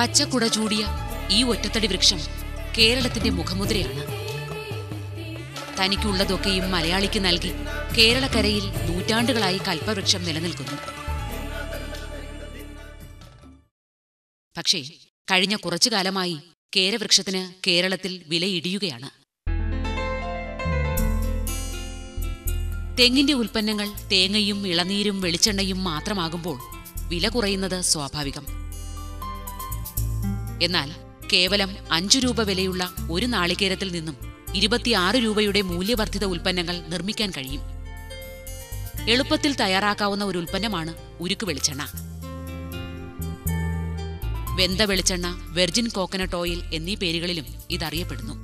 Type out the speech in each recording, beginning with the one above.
പച്ചക്കുട ചൂടിയ ഈ ഒറ്റത്തടി വൃക്ഷം കേരളത്തിന്റെ മുഖമുദ്രയാണ്. തനിക്കുള്ളതൊക്കെയും മലയാളിക്ക് നൽകി കേരളക്കരയിൽ നൂറ്റാണ്ടുകളായി കൽപ്പവൃക്ഷം നിലനിൽക്കുന്നു. പക്ഷേ കഴിഞ്ഞ കുറച്ചു കാലമായി കേരവൃക്ഷത്തിന് കേരളത്തിൽ വിലയിടിയുകയാണ്. തെങ്ങിന്റെ ഉൽപ്പന്നങ്ങൾ തേങ്ങയും ഇളനീരും വെളിച്ചെണ്ണയും മാത്രമാകുമ്പോൾ വില കുറയുന്നത് സ്വാഭാവികം. എന്നാൽ കേവലം അഞ്ചു രൂപ വിലയുള്ള ഒരു നാളികേരത്തിൽ നിന്നും ഇരുപത്തിയാറ് രൂപയുടെ മൂല്യവർദ്ധിത ഉൽപ്പന്നങ്ങൾ നിർമ്മിക്കാൻ കഴിയും. എളുപ്പത്തിൽ തയ്യാറാക്കാവുന്ന ഒരു ഉൽപ്പന്നമാണ് ഉരുക്ക് വെളിച്ചെണ്ണ. വെന്ത വെളിച്ചെണ്ണ വെർജിൻ കോക്കനട്ട് ഓയിൽ എന്നീ പേരുകളിലും ഇതറിയപ്പെടുന്നു.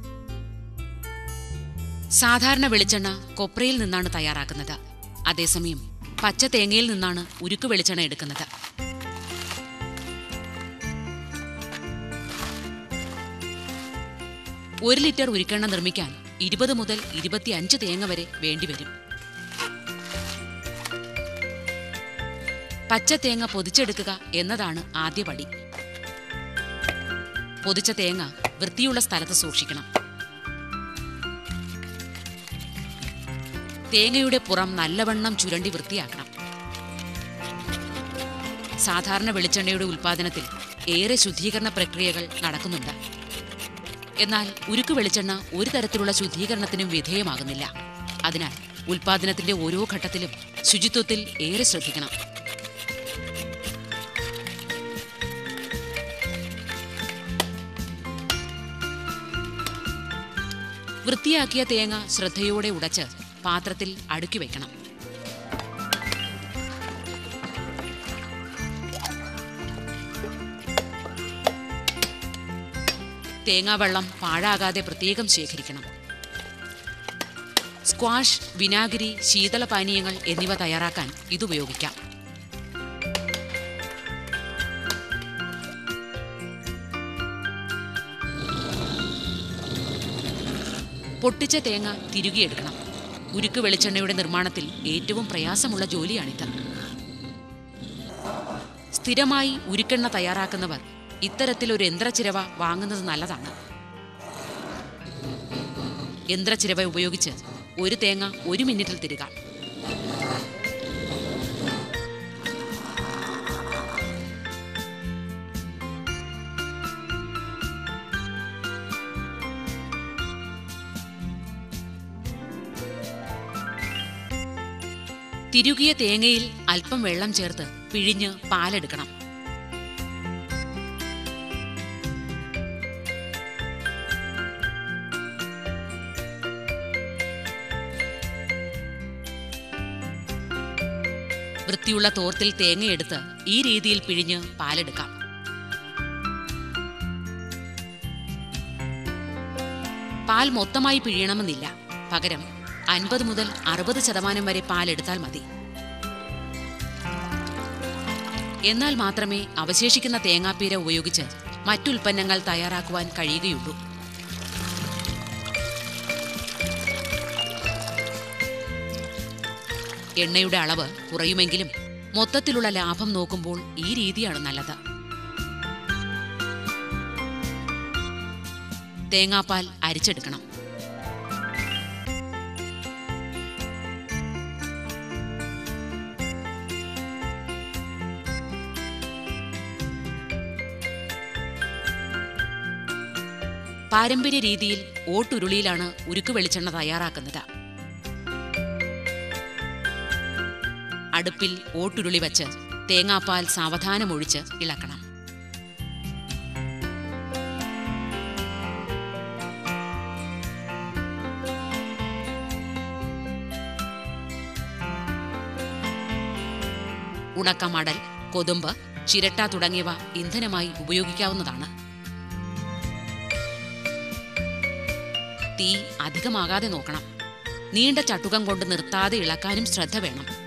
സാധാരണ വെളിച്ചെണ്ണ കൊപ്രയിൽ നിന്നാണ് തയ്യാറാക്കുന്നത്. അതേസമയം പച്ച തേങ്ങയിൽ നിന്നാണ് ഉരുക്ക് വെളിച്ചെണ്ണ എടുക്കുന്നത്. ഒരു ലിറ്റർ ഉരുക്കെണ്ണ നിർമ്മിക്കാൻ ഇരുപത് മുതൽ ഇരുപത്തിയഞ്ച് തേങ്ങ വരെ വേണ്ടിവരും പച്ച തേങ്ങ പൊതിച്ചെടുക്കുക എന്നതാണ് ആദ്യ പടി. പൊതിച്ച തേങ്ങ വൃത്തിയുള്ള സ്ഥലത്ത് സൂക്ഷിക്കണം. തേങ്ങയുടെ പുറം നല്ലവണ്ണം ചുരണ്ടി വൃത്തിയാക്കണം. സാധാരണ വെളിച്ചെണ്ണയുടെ ഉൽപ്പാദനത്തിൽ ഏറെ ശുദ്ധീകരണ പ്രക്രിയകൾ നടക്കുന്നുണ്ട്. എന്നാൽ ഉരുക്ക് വെളിച്ചെണ്ണ ഒരു തരത്തിലുള്ള ശുദ്ധീകരണത്തിനും വിധേയമാകുന്നില്ല. അതിനാൽ ഉൽപാദനത്തിന്റെ ഓരോ ഘട്ടത്തിലും ശുചിത്വത്തിൽ ഏറെ ശ്രദ്ധിക്കണം. വൃത്തിയാക്കിയ തേങ്ങ ശ്രദ്ധയോടെ ഉടച്ച് പാത്രത്തിൽ അടുക്കി വെക്കണം. തേങ്ങാവെള്ളം പാഴാകാതെ പ്രത്യേകം ശേഖരിക്കണം. സ്ക്വാഷ് വിനാഗിരി ശീതളപാനീയങ്ങൾ എന്നിവ തയ്യാറാക്കാൻ ഇതുപയോഗിക്കാം പൊട്ടിച്ച തേങ്ങ തിരുകിയെടുക്കണം ഉരുക്ക് വെളിച്ചെണ്ണയുടെ നിർമ്മാണത്തിൽ ഏറ്റവും പ്രയാസമുള്ള ജോലിയാണിത്. സ്ഥിരമായി ഉരുക്കെണ്ണ തയ്യാറാക്കുന്നവർ ഇത്തരത്തിലൊരു യന്ത്രച്ചിരവ വാങ്ങുന്നത് നല്ലതാണ്. യന്ത്രച്ചിരവ ഉപയോഗിച്ച് ഒരു തേങ്ങ ഒരു മിനിറ്റിൽ തിരുക. തിരുകിയ തേങ്ങയിൽ അല്പം വെള്ളം ചേർത്ത് പിഴിഞ്ഞ് പാലെടുക്കണം. വൃത്തിയുള്ള തോർത്തിൽ തേങ്ങയെടുത്ത് ഈ രീതിയിൽ പിഴിഞ്ഞ് പാലെടുക്കാം. പാൽ മൊത്തമായി പിഴിയണമെന്നില്ല. പകരം അൻപത് മുതൽ അറുപത് ശതമാനം വരെ പാലെടുത്താൽ മതി. എന്നാൽ മാത്രമേ അവശേഷിക്കുന്ന തേങ്ങാപ്പീര ഉപയോഗിച്ച് മറ്റുൽപ്പന്നങ്ങൾ തയ്യാറാക്കുവാൻ കഴിയുകയുള്ളൂ. എണ്ണയുടെ അളവ് കുറയുമെങ്കിലും മൊത്തത്തിലുള്ള ലാഭം നോക്കുമ്പോൾ ഈ രീതിയാണ് നല്ലത്. തേങ്ങാപ്പാൽ അരിച്ചെടുക്കണം. പാരമ്പര്യ രീതിയിൽ ഓട്ടുരുളിയിലാണ് ഉരുക്ക് വെളിച്ചെണ്ണ തയ്യാറാക്കുന്നത്. അടുപ്പിൽ ഓട്ടുരുളി വച്ച് തേങ്ങാപ്പാൽ സാവധാനമൊഴിച്ച് ഇളക്കണം. ഉണക്കമടൽ കൊതുമ്പ് ചിരട്ട തുടങ്ങിയവ ഇന്ധനമായി ഉപയോഗിക്കാവുന്നതാണ്. തീ അധികമാകാതെ നോക്കണം. നീണ്ട ചട്ടുകം കൊണ്ട് നിർത്താതെ ഇളക്കാനും ശ്രദ്ധ വേണം.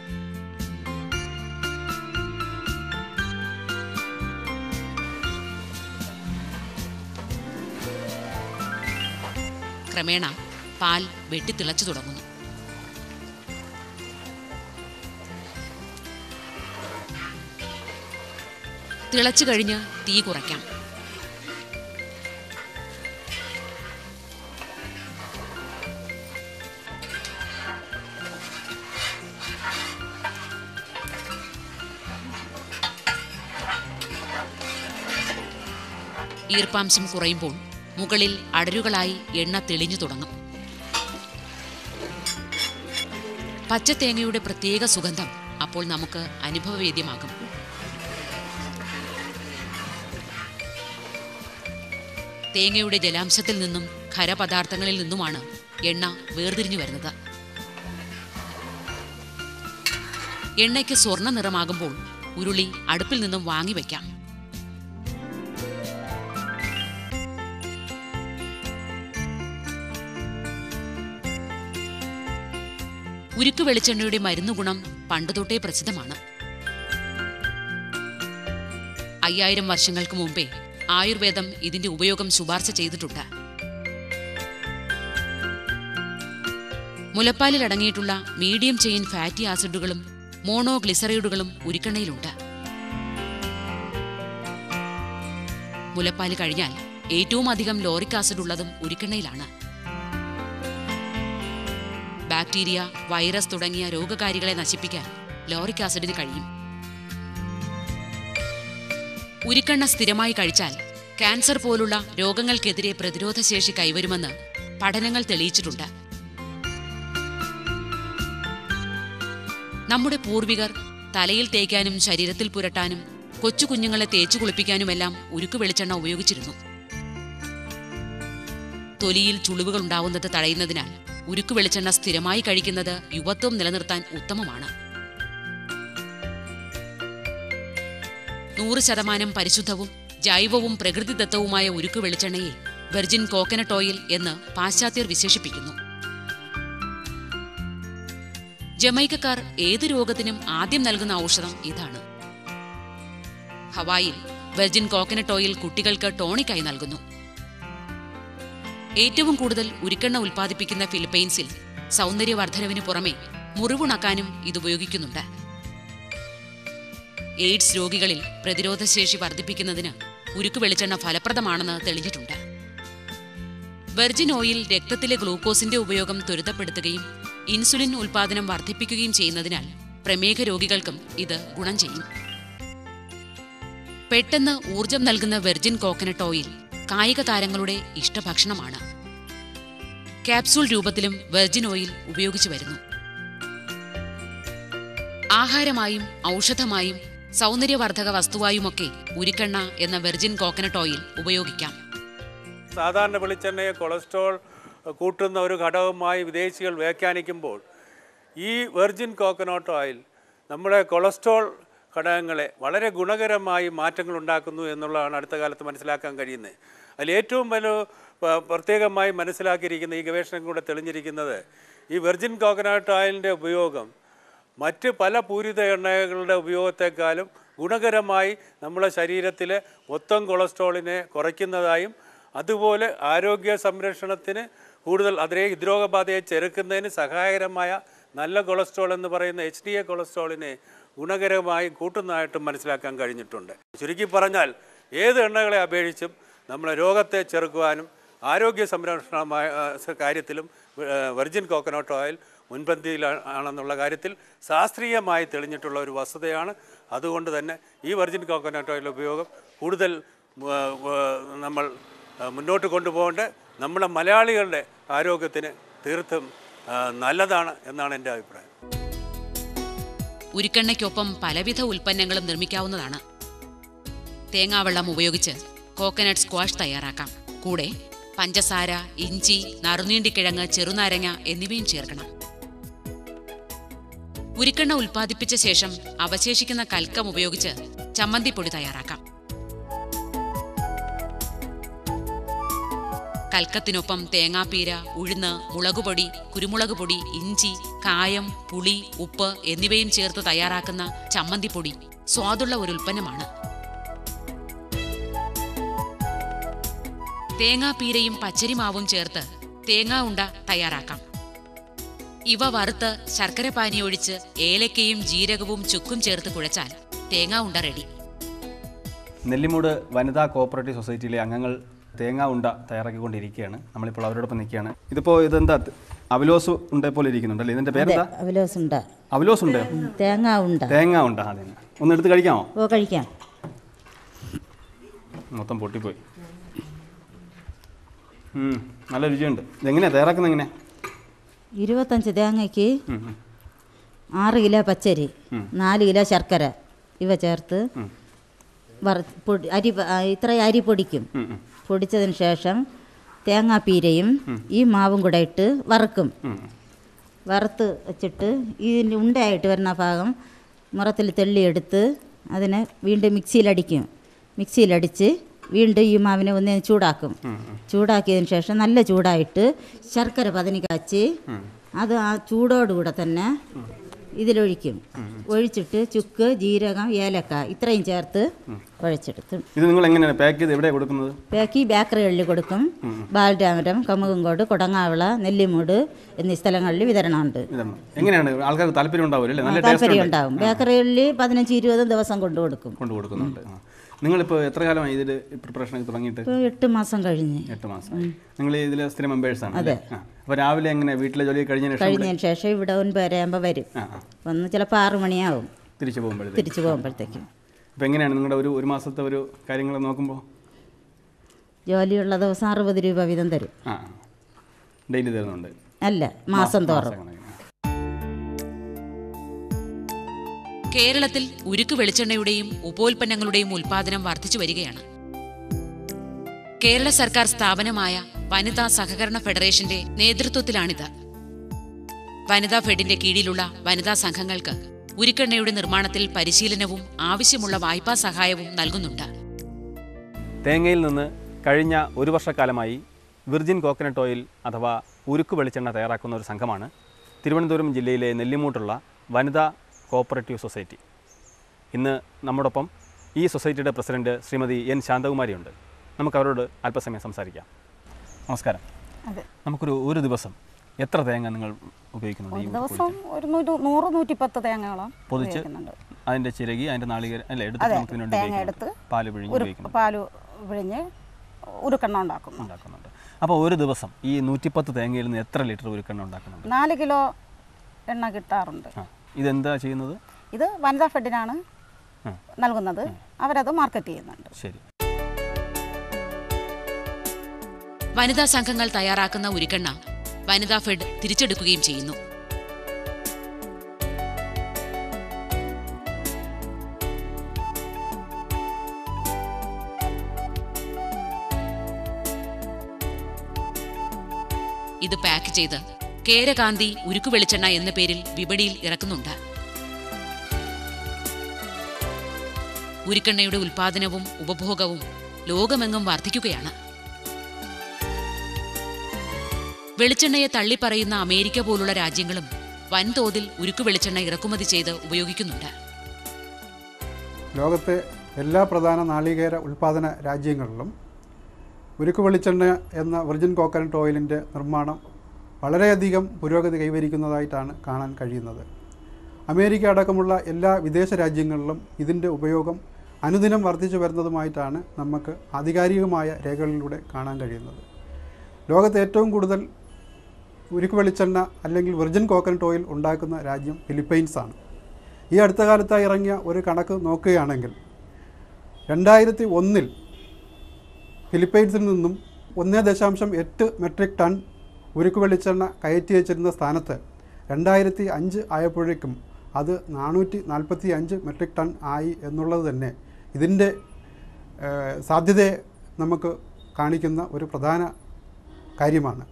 ക്രമേണ പാൽ വെട്ടിത്തിളച്ചു തുടങ്ങുന്നു. തിളച്ചു കഴിഞ്ഞ് തീ കുറയ്ക്കാം. ഈർപ്പാംശം കുറയുമ്പോൾ മുകളിൽ അടരുകളായി എണ്ണ തെളിഞ്ഞു തുടങ്ങും. പച്ചത്തേങ്ങയുടെ പ്രത്യേക സുഗന്ധം അപ്പോൾ നമുക്ക് അനുഭവവേദ്യമാകും. തേങ്ങയുടെ ജലാംശത്തിൽ നിന്നും ഖരപദാർത്ഥങ്ങളിൽ നിന്നുമാണ് എണ്ണ വേർതിരിഞ്ഞു വരുന്നത്. എണ്ണയ്ക്ക് സ്വർണ നിറമാകുമ്പോൾ ഉരുളി അടുപ്പിൽ നിന്നും വാങ്ങി വയ്ക്കാം ഉരുക്ക് വെളിച്ചെണ്ണയുടെ മരുന്ന് ഗുണം പണ്ടുതൊട്ടേ പ്രസിദ്ധമാണ്. അയ്യായിരം വർഷങ്ങൾക്ക് മുമ്പേ ആയുർവേദം ഇതിന്റെ ഉപയോഗം ശുപാർശ ചെയ്തിട്ടുണ്ട്. മുലപ്പാലിൽ അടങ്ങിയിട്ടുള്ള മീഡിയം ചെയിൻ ഫാറ്റി ആസിഡുകളും മോണോഗ്ലിസറൈഡുകളും ഉരുക്കെണ്ണയിലുണ്ട്. മുലപ്പാൽ കഴിഞ്ഞാൽ ഏറ്റവും അധികം ലോറിക് ആസിഡ് ഉള്ളതും ഉരുക്കെണ്ണയിലാണ്. ബാക്ടീരിയ വൈറസ് തുടങ്ങിയ രോഗകാരികളെ നശിപ്പിക്കാൻ ലോറിക് ആസിഡിന് കഴിയും. ഉരുക്കെണ്ണ സ്ഥിരമായി കഴിച്ചാൽ ക്യാൻസർ പോലുള്ള രോഗങ്ങൾക്കെതിരെ പ്രതിരോധശേഷി കൈവരുമെന്ന് പഠനങ്ങൾ തെളിയിച്ചിട്ടുണ്ട്. നമ്മുടെ പൂർവികർ തലയിൽ തേക്കാനും ശരീരത്തിൽ പുരട്ടാനും കൊച്ചു കുഞ്ഞുങ്ങളെ തേച്ചു കുളിപ്പിക്കാനുമെല്ലാം ഉരുക്ക് വെളിച്ചെണ്ണ ഉപയോഗിച്ചിരുന്നു. തൊലിയിൽ ചുളിവുകൾ ഉണ്ടാവുന്നത് തടയുന്നതിനാൽ ഉരുക്ക് വെളിച്ചെണ്ണ സ്ഥിരമായി കഴിക്കുന്നത് യുവത്വം നിലനിർത്താൻ ഉത്തമമാണ്. നൂറ് ശതമാനം പരിശുദ്ധവും ജൈവവും പ്രകൃതിദത്തവുമായ ഉരുക്ക് വെളിച്ചെണ്ണയെ വെർജിൻ കോക്കനട്ട് ഓയിൽ എന്ന് പാശ്ചാത്യർ വിശേഷിപ്പിക്കുന്നു. ജമൈക്കക്കാർ ഏത് രോഗത്തിനും ആദ്യം നൽകുന്ന ഔഷധം ഇതാണ്. ഹവായിൽ വെർജിൻ കോക്കനട്ട് ഓയിൽ കുട്ടികൾക്ക് ടോണിക്കായി നൽകുന്നു. ഏറ്റവും കൂടുതൽ ഉരുക്കെണ്ണ ഉൽപ്പാദിപ്പിക്കുന്ന ഫിലിപ്പൈൻസിൽ സൗന്ദര്യവർദ്ധനവിന് പുറമെ മുറിവുണക്കാനും ഇത് ഉപയോഗിക്കുന്നുണ്ട്. എയ്ഡ്സ് രോഗികളിൽ പ്രതിരോധശേഷി വർദ്ധിപ്പിക്കുന്നതിന് ഉരുക്ക് വെളിച്ചെണ്ണ ഫലപ്രദമാണെന്ന് തെളിഞ്ഞിട്ടുണ്ട്. വെർജിൻ ഓയിൽ രക്തത്തിലെ ഗ്ലൂക്കോസിന്റെ ഉപയോഗം ത്വരിതപ്പെടുത്തുകയും ഇൻസുലിൻ ഉൽപാദനം വർദ്ധിപ്പിക്കുകയും ചെയ്യുന്നതിനാൽ പ്രമേഹ രോഗികൾക്കും ഇത് ഗുണം ചെയ്യും. പെട്ടെന്ന് ഊർജം നൽകുന്ന വെർജിൻ കോക്കനട്ട് ഓയിൽ കായിക താരങ്ങളുടെ ഇഷ്ടഭക്ഷണമാണ്. ക്യാപ്സൂൾ രൂപത്തിലും വെർജിൻ ഓയിൽ ഉപയോഗിച്ചു വരുന്നു. ആഹാരമായും ഔഷധമായും സൗന്ദര്യവർദ്ധക വസ്തുവായുമൊക്കെ ഉരുക്കെണ്ണ എന്ന വെർജിൻ കോക്കനട്ട് ഓയിൽ ഉപയോഗിക്കാം. സാധാരണ വെളിച്ചെണ്ണയെ കൊളസ്ട്രോൾ കൂട്ടുന്ന ഒരു ഘടകമായി വിദേശികൾ വ്യാഖ്യാനിക്കുമ്പോൾ ഈ വെർജിൻ കോക്കനട്ട് ഓയിൽ നമ്മുടെ കൊളസ്ട്രോൾ ഘടകങ്ങളെ വളരെ ഗുണകരമായി മാറ്റങ്ങൾ ഉണ്ടാക്കുന്നു എന്നുള്ളതാണ് അടുത്ത കാലത്ത് മനസ്സിലാക്കാൻ കഴിയുന്നത്. അതിൽ ഏറ്റവും വലു പ്രത്യേകമായി മനസ്സിലാക്കിയിരിക്കുന്ന ഈ ഗവേഷണം കൂടെ തെളിഞ്ഞിരിക്കുന്നത് ഈ വെർജിൻ കോക്കനട്ട് ഓയിലിന്റെ ഉപയോഗം മറ്റ് പല പൂരിത എണ്ണകളുടെ ഉപയോഗത്തെക്കാളും ഗുണകരമായി നമ്മുടെ ശരീരത്തിലെ മൊത്തം കൊളസ്ട്രോളിനെ കുറയ്ക്കുന്നതായും അതുപോലെ ആരോഗ്യ സംരക്ഷണത്തിന് കൂടുതൽ അതിനെ ഹൃദ്രോഗബാധയെ ചെറുക്കുന്നതിന് സഹായകരമായ നല്ല കൊളസ്ട്രോൾ എന്ന് പറയുന്ന എച്ച് ഡി എ കൊളസ്ട്രോളിനെ ഗുണകരമായി കൂട്ടുന്നതായിട്ടും മനസ്സിലാക്കാൻ കഴിഞ്ഞിട്ടുണ്ട്. ചുരുക്കി പറഞ്ഞാൽ ഏത് എണ്ണകളെ അപേക്ഷിച്ചും നമ്മളെ രോഗത്തെ ചെറുക്കുവാനും ആരോഗ്യ സംരക്ഷണമായ കാര്യത്തിലും വെർജിൻ കോക്കനട്ട് ഓയിൽ മുൻപന്തിയിലാണെന്നുള്ള കാര്യത്തിൽ ശാസ്ത്രീയമായി തെളിഞ്ഞിട്ടുള്ള ഒരു വസ്തുതയാണ്. അതുകൊണ്ട് തന്നെ ഈ വെർജിൻ കോക്കനട്ട് ഓയിൽ ഉപയോഗം കൂടുതൽ നമ്മൾ മുന്നോട്ട് കൊണ്ടുപോകേണ്ട നമ്മുടെ മലയാളികളുടെ ആരോഗ്യത്തിന് തീർത്തും നല്ലതാണ് എന്നാണ് എന്റെ അഭിപ്രായം. ഉരുക്കെണ്ണയ്ക്കൊപ്പം പലവിധ ഉൽപ്പന്നങ്ങളും നിർമ്മിക്കാവുന്നതാണ്. തേങ്ങാവെള്ളം ഉപയോഗിച്ച് കോക്കനട്ട് സ്ക്വാഷ് തയ്യാറാക്കാം. കൂടെ പഞ്ചസാര ഇഞ്ചി നറുനീണ്ടിക്കിഴങ്ങ് ചെറുനാരങ്ങ എന്നിവയും ചേർക്കണം. ഉരുക്കെണ്ണ ഉൽപ്പാദിപ്പിച്ച ശേഷം അവശേഷിക്കുന്ന കൽക്കം ഉപയോഗിച്ച് ചമ്മന്തിപ്പൊടി തയ്യാറാക്കാം. കൽക്കത്തിനൊപ്പം തേങ്ങാപ്പീര ഉഴുന്ന് മുളകുപൊടി കുരുമുളക് പൊടി ഇഞ്ചി കായം പുളി ഉപ്പ് എന്നിവയും ചേർത്ത് തയ്യാറാക്കുന്ന ചമ്മന്തിപ്പൊടി സ്വാദുള്ള ഒരു ഉൽപ്പന്നമാണ്. തേങ്ങാപ്പീരയും പച്ചരിമാവും ചേർത്ത് തേങ്ങാ ഉണ്ട തയ്യാറാക്കാം. ഇവ വറുത്ത് ശർക്കര പാനി ഒഴിച്ച് ഏലക്കയും ജീരകവും ചുക്കും ചേർത്ത് കുഴച്ചാൽ തേങ്ങാ ഉണ്ട റെഡി. നെല്ലിമൂട് വനിതാ കോഓപ്പറേറ്റീവ് സൊസൈറ്റിയിലെ അംഗങ്ങൾ തേങ്ങ ഉണ്ട തയ്യാറാക്കിക്കൊണ്ടിരിക്കുകയാണ്. നമ്മളിപ്പോൾ അവരോടൊപ്പം നിൽക്കുകയാണ്. ഇതിപ്പോൾ ഇതെന്താ? അവലോസ് ഉണ്ട പോലെ ഇരിക്കുന്നുണ്ടല്ലേ ഇതിന്റെ പേരെന്താ? അവലോസുണ്ട അവലോസ് ഉണ്ട്. തേങ്ങ ഉണ്ട തേങ്ങ ഉണ്ട അതെ. ഒന്ന് എടുത്ത് കഴിക്കാമോ? ഓ കഴിക്കാം. മൊത്തം പൊട്ടിപ്പോയി. നല്ല രുചിയുണ്ട്. ഇതെങ്ങനെയാ? തയ്യാറാക്കുന്നത് എങ്ങനെ ഇരുപത്തഞ്ച് തേങ്ങയ്ക്ക് ആറ് കിലോ പച്ചരി നാല് കിലോ ശർക്കര ഇവ ചേർത്ത് വറ പൊടി അരി ഇത്രയും ഇത്ര അരി പൊടിക്കും. പൊടിച്ചതിന് ശേഷം തേങ്ങാപ്പീരയും ഈ മാവും കൂടെ ഇട്ട് വറുക്കും. വറുത്ത് വെച്ചിട്ട് ഇതിന്റെ ഉണ്ടയായിട്ട് വരുന്ന ഭാഗം മുറത്തിൽ തെള്ളിയെടുത്ത് അതിനെ വീണ്ടും മിക്സിയിലടിക്കും. മിക്സിയിലടിച്ച് വീണ്ടും ഈ മാവിനെ ഒന്ന് ചൂടാക്കും. ചൂടാക്കിയതിന് ശേഷം നല്ല ചൂടായിട്ട് ശർക്കര പതിനി കാച്ചി. അത് ആ ചൂടോടുകൂടെ തന്നെ ഇതിലൊഴിക്കും. ഒഴിച്ചിട്ട് ചുക്ക് ജീരകം ഏലക്ക ഇത്രയും ചേർത്ത് കുഴച്ചെടുത്ത്. ഇത് നിങ്ങൾ എങ്ങനെയാണ് പാക്ക് ചെയ്ത് എവിടെ കൊടുക്കുന്നത്? ബാക്കി ബേക്കറികളിൽ കൊടുക്കും. ബാലരാമരം കമുകങ്കോട് കൊടങ്ങാവിള നെല്ലിമൂട് എന്നീ സ്ഥലങ്ങളിൽ വിതരണമുണ്ട്. എങ്ങനെയാണ്? ആൾക്കാർക്ക് താല്പര്യം ടേസ്റ്റ് താല്പര്യം ഉണ്ടാവും. ബേക്കറികളിൽ പതിനഞ്ച് ഇരുപത് ദിവസം കൊണ്ടു കൊടുക്കും. കൊണ്ടു കൊടുക്കുന്നുണ്ട്. നിങ്ങളിപ്പോൾ എത്ര കാലമായി ഇതിൽ പ്രിപ്പറേഷൻ തുടങ്ങിയിട്ട്? ഇപ്പോൾ എട്ട് മാസം കഴിഞ്ഞ്. എട്ട് മാസം. നിങ്ങൾ ഇതിൽ സ്ഥിര മെമ്പേഴ്സ് ആണ് അതെ. അപ്പോൾ രാവിലെ എങ്ങനെ വീട്ടിലെ ജോലി കഴിഞ്ഞ കഴിഞ്ഞതിന് ശേഷം ഇവിടെ ഒൻപതരയാകുമ്പോൾ വരും. വന്ന് ചിലപ്പോൾ ആറ് മണിയാവും. തിരിച്ചു പോകുമ്പോഴത്തേക്ക്. തിരിച്ചു പോകുമ്പോഴത്തേക്കും. അപ്പോൾ എങ്ങനെയാണ് നിങ്ങളുടെ ഒരു ഒരു മാസത്തെ ഒരു കാര്യങ്ങൾ നോക്കുമ്പോൾ ജോലിയുള്ള ദിവസം അറുപത് രൂപ വീതം തരും. ഡെയിലി തരുന്നുണ്ട്. അല്ല മാസം തോറും. കേരളത്തിൽ ഉരുക്ക് വെളിച്ചെണ്ണയുടെയും ഉപോൽപ്പന്നങ്ങളുടെയും ഉൽപാദനം വർദ്ധിച്ചു വരികയാണ്. കേരള സർക്കാർ സ്ഥാപനമായ വനിതാ സഹകരണ ഫെഡറേഷന്റെ നേതൃത്വത്തിലാണിത്. വനിതാ ഫെഡിന്റെ കീഴിലുള്ള വനിതാ സംഘങ്ങൾക്ക് ഉരുക്കെണ്ണയുടെ നിർമ്മാണത്തിൽ പരിശീലനവും ആവശ്യമുള്ള വായ്പാ സഹായവും നൽകുന്നുണ്ട്. തേങ്ങയിൽ നിന്ന് കഴിഞ്ഞ ഒരു വർഷക്കാലമായി വിർജിൻ കോക്കനട്ട് ഓയിൽ അഥവാ ഉരുക്ക് വെളിച്ചെണ്ണ തയ്യാറാക്കുന്ന ഒരു സംഘമാണ്. തിരുവനന്തപുരം ജില്ലയിലെ നെല്ലിമൂട്ടുള്ള വനിതാ കോപ്പറേറ്റീവ് സൊസൈറ്റി. ഇന്ന് നമ്മോടൊപ്പം ഈ സൊസൈറ്റിയുടെ പ്രസിഡന്റ് ശ്രീമതി എൻ ശാന്തകുമാരിയുണ്ട്. നമുക്ക് അവരോട് അല്പസമയം സംസാരിക്കാം. നമസ്കാരം. നമുക്കൊരു ഒരു ദിവസം എത്ര തേങ്ങ നിങ്ങൾ ഉപയോഗിക്കുന്നുണ്ട് ദിവസം ഒരു നൂറ് നൂറ് നൂറ്റിപ്പത്ത് തേങ്ങയോളം പൊതിച്ച് അതിന്റെ അതിന്റെ ചിരകി അതിന്റെ നാളികേരം അല്ല എടുത്ത് നമുക്ക് എടുത്ത് പാൽ പിഴിഞ്ഞ് ഉപയോഗിക്കുന്നു പാൽ പിഴിഞ്ഞ് ഉരുക്കെണ്ണ ഉണ്ടാക്കുന്നു ഉണ്ടാക്കുന്നുണ്ട്. അപ്പോൾ ഒരു ദിവസം ഈ നൂറ്റിപ്പത്ത് തേങ്ങയിൽ നിന്ന് എത്ര ലിറ്റർ ഉരുക്കെണ്ണ ഉണ്ടാക്കുന്നുണ്ട്? നാല് കിലോ എണ്ണ കിട്ടാറുണ്ട്. ഇതെന്താ ചെയ്യുന്നത്? ഇത് വനിതാ ഫെഡിനാണ്. നൽകുന്നത്. അവരത് മാർക്കറ്റ് ചെയ്യുന്നുണ്ട്. ശരി. വനിതാ സംഘങ്ങൾ തയ്യാറാക്കുന്ന ഉരുക്കെണ്ണ വനിതാ ഫെഡ് തിരിച്ചെടുക്കുകയും ചെയ്യുന്നു. ഇത് പാക്ക് ചെയ്ത് കേരകാന്തി ഉരുക്കു വെളിച്ചെണ്ണ എന്ന പേരിൽ വിപണിയിൽ ഇറക്കുന്നുണ്ട്. ഉരുക്കെണ്ണയുടെ ഉൽപാദനവും ഉപഭോഗവും ലോകമെങ്ങും വർദ്ധിക്കുകയാണ്. വെളിച്ചെണ്ണയെ തള്ളിപ്പറയുന്ന അമേരിക്ക പോലുള്ള രാജ്യങ്ങളും വൻതോതിൽ ഉരുക്കു വെളിച്ചെണ്ണ ഇറക്കുമതി ചെയ്ത് ഉപയോഗിക്കുന്നുണ്ട്. ലോകത്തെ എല്ലാ പ്രധാന നാളികേര ഉൽപാദന രാജ്യങ്ങളിലും ഉരുക്കു വെളിച്ചെണ്ണ എന്ന വിർജിൻ കോക്കനട്ട് ഓയിലിന്റെ നിർമ്മാണം വളരെയധികം പുരോഗതി കൈവരിക്കുന്നതായിട്ടാണ് കാണാൻ കഴിയുന്നത്. അമേരിക്ക അടക്കമുള്ള എല്ലാ വിദേശ രാജ്യങ്ങളിലും ഇതിന്റെ ഉപയോഗം അനുദിനം വർദ്ധിച്ചു വരുന്നതുമായിട്ടാണ് നമുക്ക് ആധികാരികമായ രേഖകളിലൂടെ കാണാൻ കഴിയുന്നത്. ലോകത്ത് ഏറ്റവും കൂടുതൽ ഉരുക്ക് വെളിച്ചെണ്ണ അല്ലെങ്കിൽ വിർജിൻ കോക്കനട്ട് ഓയിൽ ഉണ്ടാക്കുന്ന രാജ്യം ഫിലിപ്പൈൻസാണ് ഈ അടുത്ത കാലത്തായി ഇറങ്ങിയ ഒരു കണക്ക് നോക്കുകയാണെങ്കിൽ രണ്ടായിരത്തി ഒന്നിൽ ഫിലിപ്പൈൻസിൽ നിന്നും ഒന്ന് ദശാംശം എട്ട് മെട്രിക് ടൺ ഉരുക്ക് വെളിച്ചെണ്ണ കയറ്റി വെച്ചിരുന്ന സ്ഥാനത്ത് രണ്ടായിരത്തി അഞ്ച് ആയപ്പോഴേക്കും അത് നാനൂറ്റി നാൽപ്പത്തി അഞ്ച് മെട്രിക് ടൺ ആയി എന്നുള്ളത് തന്നെ. ഇതിന്റെ സാധ്യതയെ നമുക്ക് കാണിക്കുന്ന ഒരു പ്രധാന കാര്യമാണ്.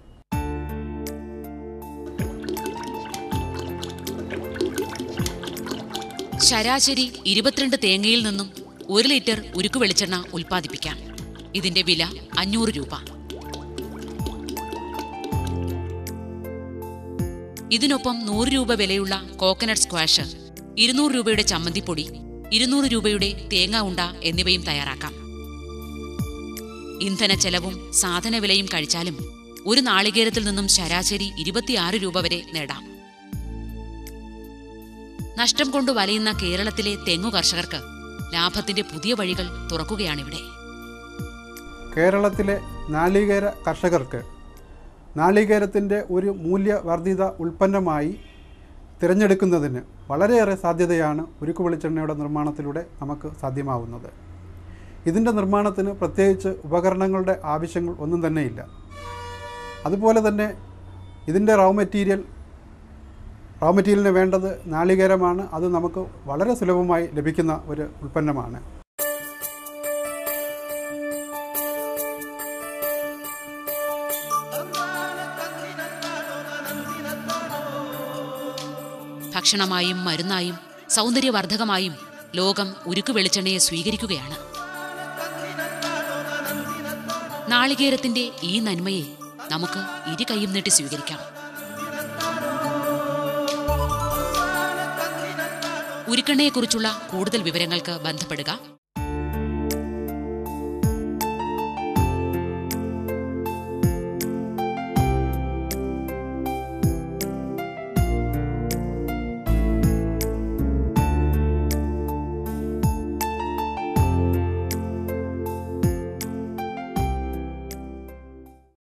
ശരാശരി ഇരുപത്തിരണ്ട് തേങ്ങയിൽ നിന്നും ഒരു ലിറ്റർ ഉരുക്ക് വെളിച്ചെണ്ണ ഉൽപ്പാദിപ്പിക്കാം. ഇതിന്റെ വില അഞ്ഞൂറ് രൂപ. ഇതിനൊപ്പം നൂറ് രൂപ വിലയുള്ള കോക്കനട്ട് സ്ക്വാഷ് ഇരുന്നൂറ് രൂപയുടെ ചമ്മന്തിപ്പൊടി ഇരുന്നൂറ് രൂപയുടെ തേങ്ങ ഉണ്ട എന്നിവയും തയ്യാറാക്കാം. ഇന്ധന ചെലവും സാധന വിലയും കഴിച്ചാലും ഒരു നാളികേരത്തിൽ നിന്നും ശരാശരി ഇരുപത്തിയാറ് രൂപ വരെ നേടാം. നഷ്ടം കൊണ്ട് വലയുന്ന കേരളത്തിലെ തെങ്ങു കർഷകർക്ക് ലാഭത്തിന്റെ പുതിയ വഴികൾ തുറക്കുകയാണിവിടെ. കേരളത്തിലെ നാളികേര കർഷകർക്ക് നാളികേരത്തിന്റെ ഒരു മൂല്യവർദ്ധിത ഉൽപ്പന്നമായി തിരഞ്ഞെടുക്കുന്നതിന് വളരെയേറെ സാധ്യതയാണ് ഉരുക്കു വെളിച്ചെണ്ണയുടെ നിർമ്മാണത്തിലൂടെ നമുക്ക് സാധ്യമാവുന്നത്. ഇതിന്റെ നിർമ്മാണത്തിന് പ്രത്യേകിച്ച് ഉപകരണങ്ങളുടെ ആവശ്യങ്ങൾ ഒന്നും തന്നെയില്ല. അതുപോലെ തന്നെ ഇതിന്റെ റോ മെറ്റീരിയൽ റോ മെറ്റീരിയലിന് വേണ്ടത് നാളികേരമാണ്. അത് നമുക്ക് വളരെ സുലഭമായി ലഭിക്കുന്ന ഒരു ഉൽപ്പന്നമാണ്. ഭക്ഷണമായും മരുന്നായും സൗന്ദര്യവർദ്ധകമായും ലോകം ഉരുക്കു വെളിച്ചെണ്ണയെ സ്വീകരിക്കുകയാണ്. നാളികേരത്തിന്റെ ഈ നന്മയെ നമുക്ക് ഇരു കൈയും നീട്ടി സ്വീകരിക്കാം. ഉരുക്കെണ്ണയെക്കുറിച്ചുള്ള കൂടുതൽ വിവരങ്ങൾക്ക് ബന്ധപ്പെടുക.